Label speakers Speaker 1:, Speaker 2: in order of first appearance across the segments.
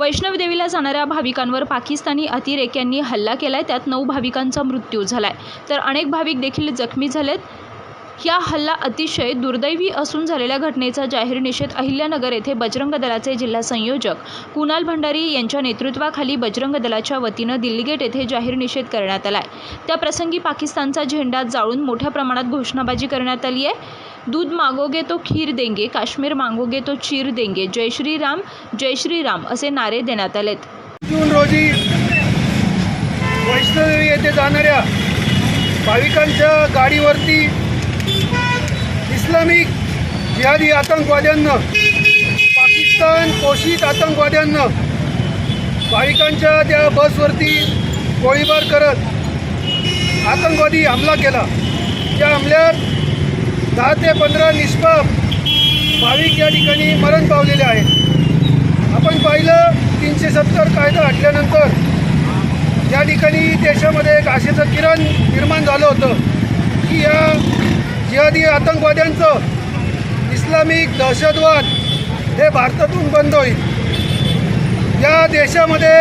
Speaker 1: वैष्णवदेवीला जाणाऱ्या भाविकांवर पाकिस्तानी अतिरेक्यांनी हल्ला केलाय. त्यात नऊ भाविकांचा मृत्यू झालाय. तर अनेक भाविक देखील जखमी झालेत. या हल्ला अतिशय दुर्दैवी असून झालेल्या घटनेचा जाहीर निषेध अहिल्यानगर येथे बजरंग दलाचे जिल्हा संयोजक कुणाल भंडारी यांच्या नेतृत्वाखाली बजरंग दलाच्या वतीनं दिल्ली गेट येथे जाहीर निषेध करण्यात आलाय. त्या प्रसंगी पाकिस्तानचा झेंडा जाळून मोठ्या प्रमाणात घोषणाबाजी करण्यात आली आहे. दूध मागोगे तो खीर देंगे काश्मीर मागोगे तो चीर देंगे. जय श्रीराम जय श्रीराम असे नारे देण्यात आलेत.
Speaker 2: जून रोजी वैष्णोदेवी येथे जाणाऱ्या भाविकांच्या गाडीवरती इस्लामिक जिहादी आतंकवाद्यांना पाकिस्तान पोषित आतंकवाद्यांना भाविकांच्या त्या बसवरती गोळीबार करत आतंकवादी हमला केला. त्या हमल्यात दहा ते पंधरा निष्पाप भाविक या ठिकाणी मरण पावलेले आहेत. आपण पाहिलं तीनशे सत्तर कायदा हटल्यानंतर या ठिकाणी देशामध्ये एक आशेचं किरण निर्माण झालं होतं. की या जिहादी आतंकवाद्यांचं इस्लामिक दहशतवाद हे भारतातून बंद होईल. या देशामध्ये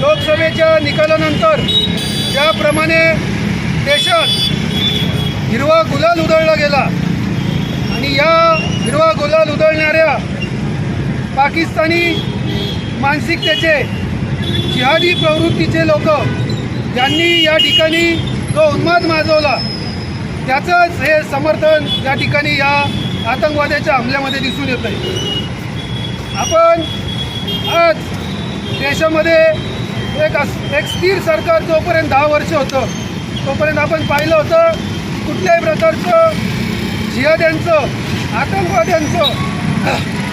Speaker 2: लोकसभेच्या निकालानंतर ज्याप्रमाणे देशात हिरवा गुलाल उधळला गेला. आणि या हिरवा गुलाल उधळणाऱ्या पाकिस्तानी मानसिकतेचे जिहादी प्रवृत्तीचे लोक ज्यांनी या ठिकाणी जो उन्माद माजवला त्याचंच हे समर्थन या ठिकाणी या आतंकवाद्याच्या हमल्यामध्ये दिसून येत आहे आपण आज देशामध्ये एक अस एक स्थिर सरकार जोपर्यंत दहा वर्ष होतं तोपर्यंत आपण पाहिलं होतं कुठल्याही प्रकारचं जिहाद्यांचं आतंकवाद्यांचं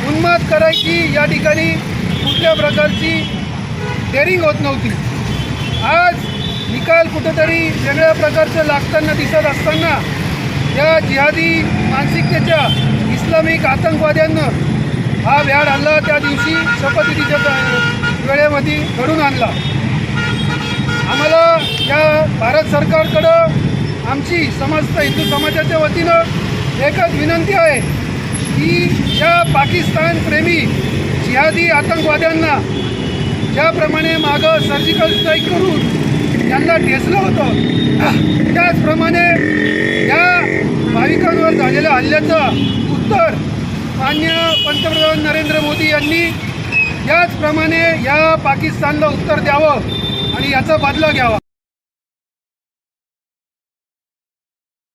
Speaker 2: उन्माद करायची या ठिकाणी कुठल्या प्रकारची डेअरिंग होत नव्हती. आज निकाल कुठंतरी वेगळ्या प्रकारचं लागताना दिसत असताना या जिहादी मानसिकतेच्या इस्लामिक आतंकवाद्यांनं हा व्याड हल्ला त्या दिवशी शपथविधीच्या वेळेमध्ये घडून आणला. आम्हाला या आमची समस्त हिंदू समाजाच्या वतीनं एकच विनंती आहे की या पाकिस्तान प्रेमी जिहादी आतंकवाद्यांना ज्याप्रमाणे मागं सर्जिकल स्ट्राईक करून त्यांना ठेचलं होतं त्याचप्रमाणे या भाविकांवर झालेल्या हल्ल्याचं उत्तर मान्य पंतप्रधान नरेंद्र मोदी यांनी याचप्रमाणे या पाकिस्तानला उत्तर द्यावं आणि याचा बदला घ्यावा.